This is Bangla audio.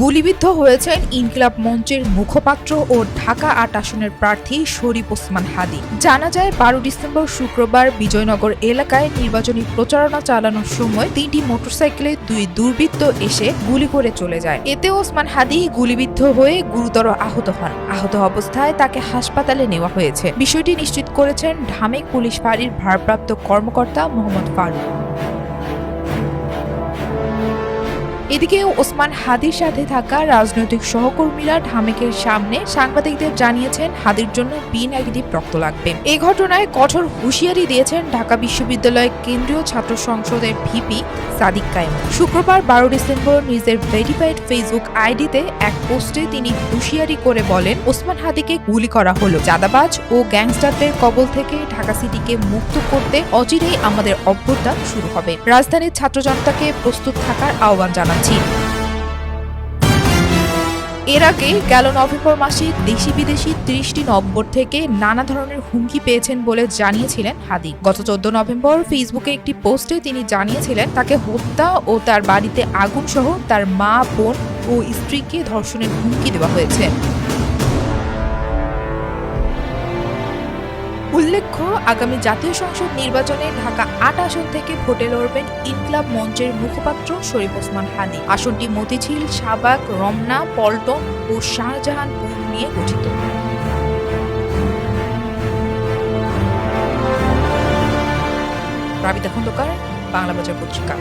গুলিবিদ্ধ হয়েছেন ইনকিলাব মঞ্চের মুখপাত্র ও ঢাকা আট আসনের প্রার্থী শরীফ ওসমান হাদি। জানা যায়, বারো ডিসেম্বর শুক্রবার বিজয়নগর এলাকায় নির্বাচনী প্রচারণা চালানোর সময় তিনটি মোটরসাইকেলে দুই দুর্বৃত্ত এসে গুলি করে চলে যায়। এতে ওসমান হাদি গুলিবিদ্ধ হয়ে গুরুতর আহত হন। আহত অবস্থায় তাকে হাসপাতালে নেওয়া হয়েছে। বিষয়টি নিশ্চিত করেছেন ঢামেক পুলিশ ফাঁড়ির ভারপ্রাপ্ত কর্মকর্তা মোহাম্মদ ফারুক। এদিকে ওসমান হাদির সাথে থাকা রাজনৈতিক সহকর্মীরা ঢামেকের সামনে সাংবাদিকদের জানিয়েছেন, হাদির জন্য বি নেগেটিভ রক্ত লাগবে। এই ঘটনায় কঠোর হুঁশিয়ারি দিয়েছেন ঢাকা বিশ্ববিদ্যালয়ের কেন্দ্রীয় ছাত্র সংসদের ভিপি সাদিক কায়েম। শুক্রবার বারো ডিসেম্বর নিজের ভেরিফাইড ফেসবুক আইডিতে এক পোস্টে তিনি হুঁশিয়ারি করে বলেন, ওসমান হাদিকে গুলি করা হলো। চাঁদাবাজ ও গ্যাংস্টারদের কবল থেকে ঢাকা সিটিকে মুক্ত করতে অচিরেই আমাদের অভ্যুত্থান শুরু হবে। রাজধানীর ছাত্র জনতাকে প্রস্তুত থাকার আহ্বান এর আগে গেল নভেম্বর মাসে দেশি বিদেশি ত্রিশটি নম্বর থেকে নানা ধরনের হুমকি পেয়েছেন বলে জানিয়েছিলেন হাদি। গত চোদ্দ নভেম্বর ফেসবুকে একটি পোস্টে তিনি জানিয়েছিলেন, তাকে হত্যা ও তার বাড়িতে আগুন সহ তার মা, বোন ও স্ত্রীকে ধর্ষণের হুমকি দেওয়া হয়েছে। উল্লেখ্য, আগামী জাতীয় সংসদ নির্বাচনে ঢাকা আট আসন থেকে ভোটে লড়বেন ইনকলাব মঞ্চের মুখপাত্র শরীফ ওসমান হানি। আসনটি মতিঝিল, শাহবাগ, রমনা, পল্টন ও শাহজাহানপুর নিয়ে গঠিত। রাবিতা খন্দকার বাংলা বাজার পত্রিকা।